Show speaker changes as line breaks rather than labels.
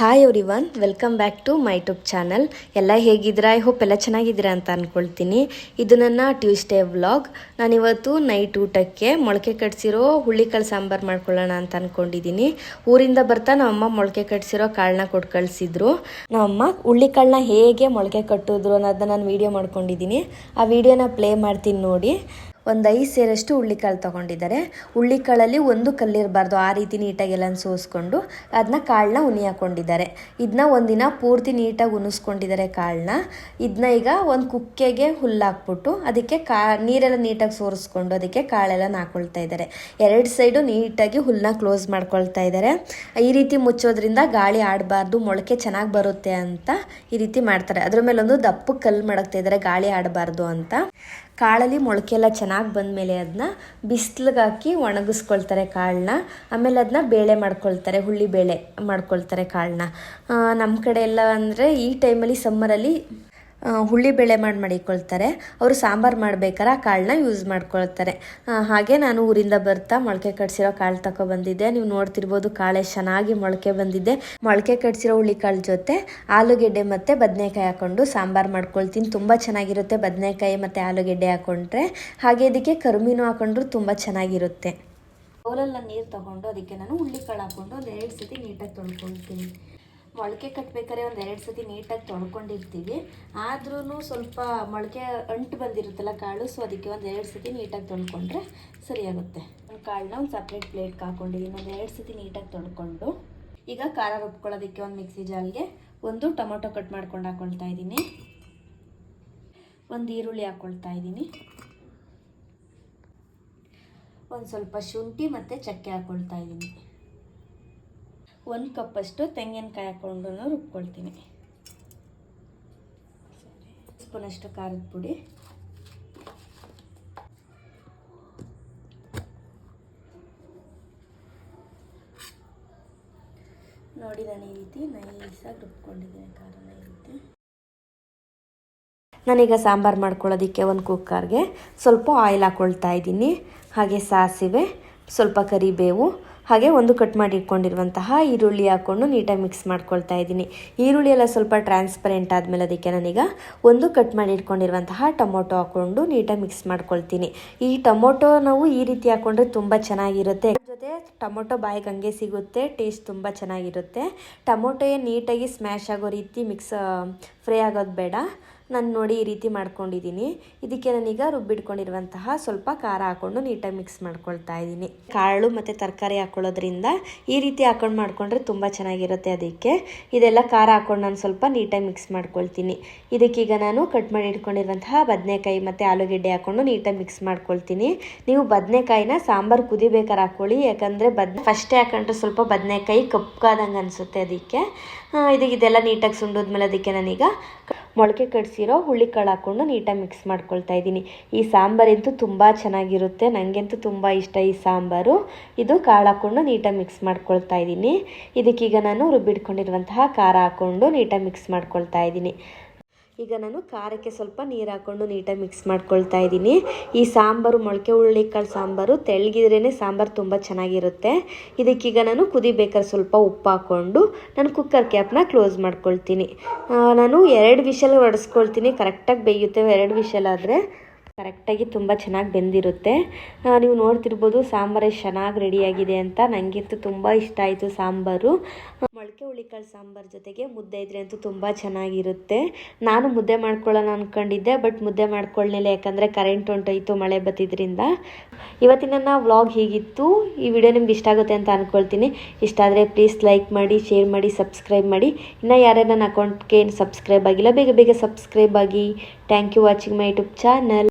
Hi everyone welcome back to my tube channel ಎಲ್ಲ ಹೇಗಿದ್ದೀರಾ? I hope ಎಲ್ಲ ಚೆನ್ನಾಗಿದ್ದೀರಾ ಅಂತ ಅಂದ್ಕೊಳ್ತೀನಿ ಇದು ನನ್ನ ಟ್ಯೂಸ್ಡೇ ವ್ಲಾಗ್ ನಾನಿವತ್ತು ನೈಟ್ ಊಟಕ್ಕೆ ಮೊಳಕೆ ಕಟ್ಸಿರೋ ಹುಳ್ಳಿಕಾಳು ಸಾಂಬಾರು ಮಾಡ್ಕೊಳ್ಳೋಣ ಅಂತ ಅಂದ್ಕೊಂಡಿದ್ದೀನಿ ಊರಿಂದ ಬರ್ತಾ ನಮ್ಮಮ್ಮ ಮೊಳಕೆ ಕಟ್ಸಿರೋ ಕಾಳನ್ನ ಕೊಟ್ಟು ಕಳಿಸಿದ್ರು. ನಮ್ಮಮ್ಮ ಹುಳ್ಳಿಕಾಳನ್ನ ಹೇಗೆ ಮೊಳಕೆ ಕಟ್ಟಿದ್ರು ಅನ್ನೋದನ್ನ ನಾನು ವೀಡಿಯೋ ಮಾಡ್ಕೊಂಡಿದ್ದೀನಿ. ಆ ವಿಡಿಯೋನ ಪ್ಲೇ ಮಾಡ್ತೀನಿ ನೋಡಿ. ಒಂದು ಐದು ಸೇರಷ್ಟು ಹುಳ್ಳಿಕಾಳು ತೊಗೊಂಡಿದ್ದಾರೆ. ಹುಳ್ಳಿಕಾಳಲ್ಲಿ ಒಂದು ಕಲ್ಲಿರಬಾರ್ದು. ಆ ರೀತಿ ನೀಟಾಗಿ ಎಲ್ಲ ಸೋಸ್ಕೊಂಡು ಅದನ್ನ ಕಾಳನ್ನ ಉನಿ ಹಾಕೊಂಡಿದ್ದಾರೆ ಇದನ್ನ ಒಂದಿನ ಪೂರ್ತಿ ನೀಟಾಗಿ ಉನಿಸ್ಕೊಂಡಿದ್ದಾರೆ ಕಾಳನ್ನ ಇದನ್ನ ಈಗ ಒಂದು ಕುಕ್ಕೆಗೆ ಹುಲ್ಲು ಹಾಕ್ಬಿಟ್ಟು ಅದಕ್ಕೆ ಕಾ, ನೀರೆಲ್ಲ ನೀಟಾಗಿ ಸೋರಿಸ್ಕೊಂಡು ಅದಕ್ಕೆ ಕಾಳೆಲ್ಲ ಹಾಕೊಳ್ತಾ ಇದ್ದಾರೆ. ಎರಡು ಸೈಡು ನೀಟಾಗಿ ಹುಲ್ಲನ್ನ ಕ್ಲೋಸ್ ಮಾಡ್ಕೊಳ್ತಾ ಇದ್ದಾರೆ. ಈ ರೀತಿ ಮುಚ್ಚೋದ್ರಿಂದ ಗಾಳಿ ಆಡಬಾರ್ದು, ಮೊಳಕೆ ಚೆನ್ನಾಗಿ ಬರುತ್ತೆ ಅಂತ ಈ ರೀತಿ ಮಾಡ್ತಾರೆ. ಅದ್ರ ಮೇಲೊಂದು ದಪ್ಪು ಕಲ್ಲು ಮಡಗ್ತಾ ಇದ್ದಾರೆ, ಗಾಳಿ ಆಡಬಾರ್ದು ಅಂತ. ಕಾಳಲ್ಲಿ ಮೊಳಕೆ ಎಲ್ಲ ಚೆನ್ನಾಗಿ ಬಂದಮೇಲೆ ಅದನ್ನ ಬಿಸಿಲಿಗೆ ಹಾಕಿ ಒಣಗಿಸ್ಕೊಳ್ತಾರೆ ಕಾಳನ್ನ. ಆಮೇಲೆ ಅದನ್ನ ಬೇಳೆ ಮಾಡ್ಕೊಳ್ತಾರೆ ಹುಳ್ಳಿ ಬೇಳೆ ಮಾಡ್ಕೊಳ್ತಾರೆ ಕಾಳನ್ನ. ನಮ್ಮ ಕಡೆ ಎಲ್ಲ ಅಂದರೆ ಈ ಟೈಮಲ್ಲಿ ಸಮ್ಮರಲ್ಲಿ ಹುಳ್ಳಿ ಬೇಳೆ ಮಾಡಿ ಮಾಡಿಕೊಳ್ತಾರೆ. ಅವರು ಸಾಂಬಾರು ಮಾಡ್ಬೇಕಾರೆ ಆ ಕಾಳನ್ನ ಯೂಸ್ ಮಾಡ್ಕೊಳ್ತಾರೆ. ಹಾಗೆ ನಾನು ಊರಿಂದ ಬರ್ತಾ ಮೊಳಕೆ ಕಟ್ಸಿರೋ ಕಾಳು ತಗೊಬಂದಿದ್ದೆ ನೀವು ನೋಡ್ತಿರ್ಬೋದು ಕಾಳೆ ಚೆನ್ನಾಗಿ ಮೊಳಕೆ ಬಂದಿದೆ. ಮೊಳಕೆ ಕಟ್ಸಿರೋ ಹುಳಿ ಕಾಳು ಜೊತೆ ಆಲೂಗೆಡ್ಡೆ ಮತ್ತು ಬದನೆಕಾಯಿ ಹಾಕೊಂಡು ಸಾಂಬಾರು ಮಾಡ್ಕೊಳ್ತೀನಿ. ತುಂಬ ಚೆನ್ನಾಗಿರುತ್ತೆ ಬದನೆಕಾಯಿ ಮತ್ತು ಆಲೂಗೆಡ್ಡೆ ಹಾಕ್ಕೊಂಡ್ರೆ ಹಾಗೆ ಇದಕ್ಕೆ ಕರುಮೀನು ಹಾಕೊಂಡ್ರು ತುಂಬ ಚೆನ್ನಾಗಿರುತ್ತೆ. ಬೌಲಲ್ಲಿ ನೀರು ತಗೊಂಡು ಅದಕ್ಕೆ ನಾನು ಹುಳ್ಳಿಕಾಳು ಹಾಕ್ಕೊಂಡು ಒಂದು ಎರಡು ಸತಿ ನೀಟಾಗಿ ತೊಳ್ಕೊಳ್ತೀನಿ. ಮೊಳಕೆ ಕಟ್ಟಬೇಕಾದ್ರೆ ಒಂದು ಎರಡು ಸತಿ ನೀಟಾಗಿ ತೊಳ್ಕೊಂಡಿರ್ತೀವಿ. ಆದ್ರೂ ಸ್ವಲ್ಪ ಮೊಳಕೆ ಅಂಟು ಬಂದಿರುತ್ತಲ್ಲ ಕಾಳು ಸೊ ಅದಕ್ಕೆ ಒಂದು ಎರಡು ಸತಿ ನೀಟಾಗಿ ತೊಳ್ಕೊಂಡ್ರೆ ಸರಿಯಾಗುತ್ತೆ ಒಂದು ಕಾಳನ್ನ ಒಂದು ಸಪ್ರೇಟ್ ಪ್ಲೇಟ್ಗೆ ಹಾಕೊಂಡಿದ್ದೀನಿ ಒಂದು ಎರಡು ಸತಿ ನೀಟಾಗಿ ತೊಳ್ಕೊಂಡು. ಈಗ ಖಾರ ರುಬ್ಕೊಳ್ಳೋದಕ್ಕೆ ಒಂದು ಮಿಕ್ಸಿ ಜಾಲ್ಗೆ ಒಂದು ಟೊಮೊಟೊ ಕಟ್ ಮಾಡ್ಕೊಂಡು ಹಾಕ್ಕೊಳ್ತಾ ಇದ್ದೀನಿ. ಒಂದು ಈರುಳ್ಳಿ ಹಾಕ್ಕೊಳ್ತಾ ಇದ್ದೀನಿ. ಒಂದು ಸ್ವಲ್ಪ ಶುಂಠಿ ಮತ್ತು ಚಕ್ಕೆ ಹಾಕ್ಕೊಳ್ತಾ ಇದ್ದೀನಿ. ಒಂದು ಕಪ್ಪಷ್ಟು ತೆಂಗಿನಕಾಯಿ ಹಾಕ್ಕೊಂಡು ರುಬ್ಕೊಳ್ತೀನಿ. ಸ್ಪೂನಷ್ಟು ಖಾರದ ಪುಡಿ. ನೋಡಿ ನಾನು ಈ ರೀತಿ ನೈಸಾಗಿ ರುಬ್ಕೊಂಡಿದ್ದೀನಿ ಖಾರನ ಈ ರೀತಿ. ನಾನೀಗ ಸಾಂಬಾರು ಮಾಡ್ಕೊಳ್ಳೋದಕ್ಕೆ ಒಂದು ಕುಕ್ಕರ್ಗೆ ಸ್ವಲ್ಪ ಆಯಿಲ್ ಹಾಕ್ಕೊಳ್ತಾ ಇದ್ದೀನಿ. ಹಾಗೆ ಸಾಸಿವೆ, ಸ್ವಲ್ಪ ಕರಿಬೇವು ಹಾಗೆ ಒಂದು ಕಟ್ ಮಾಡಿ ಇಟ್ಕೊಂಡಿರುವಂತಹ ಈರುಳ್ಳಿ ಹಾಕ್ಕೊಂಡು ನೀಟಾಗಿ ಮಿಕ್ಸ್ ಮಾಡ್ಕೊಳ್ತಾ ಇದ್ದೀನಿ. ಈರುಳ್ಳಿ ಎಲ್ಲ ಸ್ವಲ್ಪ ಟ್ರಾನ್ಸ್ಪರೆಂಟ್ ಆದಮೇಲೆ ಅದಕ್ಕೆ ನಾನೀಗ ಒಂದು ಕಟ್ ಮಾಡಿ ಇಟ್ಕೊಂಡಿರುವಂತಹ ಟೊಮೊಟೊ ಹಾಕ್ಕೊಂಡು ನೀಟಾಗಿ ಮಿಕ್ಸ್ ಮಾಡ್ಕೊಳ್ತೀನಿ. ಈ ಟೊಮೊಟೊ ನಾವು ಈ ರೀತಿ ಹಾಕ್ಕೊಂಡ್ರೆ ತುಂಬ ಚೆನ್ನಾಗಿರುತ್ತೆ. ಜೊತೆ ಟೊಮೊಟೊ ಬಾಯಿಗೆ ಹಂಗೆ ಸಿಗುತ್ತೆ ಟೇಸ್ಟ್ ತುಂಬ ಚೆನ್ನಾಗಿರುತ್ತೆ. ಟೊಮೊಟೊ ನೀಟಾಗಿ ಸ್ಮ್ಯಾಶ್ ಆಗೋ ರೀತಿ ಮಿಕ್ಸ್ ಫ್ರೈ ಆಗೋದು ಬೇಡ. ನಾನು ನೋಡಿ ಈ ರೀತಿ ಮಾಡ್ಕೊಂಡಿದ್ದೀನಿ ಇದಕ್ಕೆ ನಾನೀಗ ರುಬ್ಬಿಟ್ಕೊಂಡಿರುವಂತಹ ಸ್ವಲ್ಪ ಖಾರ ಹಾಕ್ಕೊಂಡು ನೀಟಾಗಿ ಮಿಕ್ಸ್ ಮಾಡ್ಕೊಳ್ತಾ ಇದ್ದೀನಿ ಕಾಳು ಮತ್ತು ತರಕಾರಿ ಹಾಕ್ಕೊಳ್ಳೋದ್ರಿಂದ ಈ ರೀತಿ ಹಾಕೊಂಡು ಮಾಡ್ಕೊಂಡ್ರೆ ತುಂಬ ಚೆನ್ನಾಗಿರುತ್ತೆ ಅದಕ್ಕೆ. ಇದೆಲ್ಲ ಖಾರ ಹಾಕ್ಕೊಂಡು ನಾನು ಸ್ವಲ್ಪ ನೀಟಾಗಿ ಮಿಕ್ಸ್ ಮಾಡ್ಕೊಳ್ತೀನಿ. ಇದಕ್ಕೀಗ ನಾನು ಕಟ್ ಮಾಡಿ ಇಟ್ಕೊಂಡಿರುವಂತಹ ಬದನೆಕಾಯಿ ಮತ್ತು ಆಲೂಗೆಡ್ಡೆ ಹಾಕ್ಕೊಂಡು ನೀಟಾಗಿ ಮಿಕ್ಸ್ ಮಾಡ್ಕೊಳ್ತೀನಿ. ನೀವು ಬದನೆಕಾಯಿನ ಸಾಂಬಾರು ಕುದಿಬೇಕಾರೆ ಹಾಕ್ಕೊಳ್ಳಿ ಯಾಕಂದರೆ ಬದ್ ಫಸ್ಟೇ ಹಾಕೊಂಡ್ರೆ ಸ್ವಲ್ಪ ಬದನೆಕಾಯಿ ಕಪ್ಪಾದಂಗೆ ಅನಿಸುತ್ತೆ ಅದಕ್ಕೆ. ಇದಕ್ಕೆ ಇದೆಲ್ಲ ನೀಟಾಗಿ ಸುಂಡೋದ್ಮೇಲೆ ಅದಕ್ಕೆ ನಾನೀಗ ಮೊಳಕೆ ಕಟ್ಸಿರೋ ಹುಳ್ಳಿಕಾಳು ಹಾಕ್ಕೊಂಡು ನೀಟಾಗಿ ಮಿಕ್ಸ್ ಮಾಡ್ಕೊಳ್ತಾ ಇದ್ದೀನಿ. ಈ ಸಾಂಬಾರಂತೂ ತುಂಬ ಚೆನ್ನಾಗಿರುತ್ತೆ. ನನಗಂತೂ ತುಂಬ ಇಷ್ಟ ಈ ಸಾಂಬಾರು. ಇದು ಕಾಳು ಹಾಕ್ಕೊಂಡು ನೀಟಾಗಿ ಮಿಕ್ಸ್ ಮಾಡ್ಕೊಳ್ತಾ ಇದ್ದೀನಿ. ಇದಕ್ಕೀಗ ನಾನು ರುಬ್ಬಿಟ್ಕೊಂಡಿರುವಂತಹ ಖಾರ ಹಾಕ್ಕೊಂಡು ನೀಟಾಗಿ ಮಿಕ್ಸ್ ಮಾಡ್ಕೊಳ್ತಾ ಇದ್ದೀನಿ. ಈಗ ನಾನು ಖಾರಕ್ಕೆ ಸ್ವಲ್ಪ ನೀರು ಹಾಕ್ಕೊಂಡು ನೀಟಾಗಿ ಮಿಕ್ಸ್ ಮಾಡ್ಕೊಳ್ತಾ ಇದ್ದೀನಿ. ಈ ಸಾಂಬಾರು, ಮೊಳಕೆ ಹುರುಳಿಕಾಳು ಸಾಂಬಾರು ತೆಳ್ಳಗಿದ್ರೇ ಸಾಂಬಾರು ತುಂಬ ಚೆನ್ನಾಗಿರುತ್ತೆ. ಇದಕ್ಕೀಗ ನಾನು ಕುದಿಬೇಕಾದ್ರೆ ಸ್ವಲ್ಪ ಉಪ್ಪು ಹಾಕ್ಕೊಂಡು ನಾನು ಕುಕ್ಕರ್ ಕ್ಯಾಪ್ನ ಕ್ಲೋಸ್ ಮಾಡ್ಕೊಳ್ತೀನಿ. ನಾನು ಎರಡು ವಿಷಲ್ ಹೊಡೆಸ್ಕೊಳ್ತೀನಿ ಕರೆಕ್ಟಾಗಿ ಬೇಯುತ್ತೆ ಎರಡು ವಿಷಲ್ ಆದರೆ. ಕರೆಕ್ಟಾಗಿ ತುಂಬ ಚೆನ್ನಾಗಿ ಬೆಂದಿರುತ್ತೆ. ನೀವು ನೋಡ್ತಿರ್ಬೋದು ಸಾಂಬಾರು ಎಷ್ಟು ಚೆನ್ನಾಗಿ ರೆಡಿಯಾಗಿದೆ ಅಂತ. ನನಗಿತ್ತು ತುಂಬ ಇಷ್ಟ ಆಯಿತು ಸಾಂಬಾರು. ಮೊಳಕೆ ಹುಳಿಕಾಳು ಸಾಂಬಾರು ಜೊತೆಗೆ ಮುದ್ದೆ ಇದ್ರೆ ಅಂತೂ ತುಂಬ ಚೆನ್ನಾಗಿರುತ್ತೆ. ನಾನು ಮುದ್ದೆ ಮಾಡ್ಕೊಳ್ಳೋಣ ಅಂದ್ಕೊಂಡಿದ್ದೆ ಬಟ್ ಮುದ್ದೆ ಮಾಡ್ಕೊಳ್ಳಲಿಲ್ಲ ಯಾಕಂದರೆ ಕರೆಂಟ್ ಹೊಂಟೋಯ್ತು ಮಳೆ ಬತ್ತಿದ್ರಿಂದ. ಇವತ್ತಿನ ವ್ಲಾಗ್ ಹೀಗಿತ್ತು. ಈ ವಿಡಿಯೋ ನಿಮ್ಗೆ ಇಷ್ಟ ಆಗುತ್ತೆ ಅಂತ ಅಂದ್ಕೊಳ್ತೀನಿ ಇಷ್ಟ ಆದರೆ ಪ್ಲೀಸ್ ಲೈಕ್ ಮಾಡಿ ಶೇರ್ ಮಾಡಿ ಸಬ್ಸ್ಕ್ರೈಬ್ ಮಾಡಿ. ಇನ್ನು ಯಾರೇ ನನ್ನ ಅಕೌಂಟ್ಗೆ ಏನು ಸಬ್ಸ್ಕ್ರೈಬ್ ಆಗಿಲ್ಲ, ಬೇಗ ಬೇಗ ಸಬ್ಸ್ಕ್ರೈಬ್ ಆಗಿ. Thank you watching my YouTube channel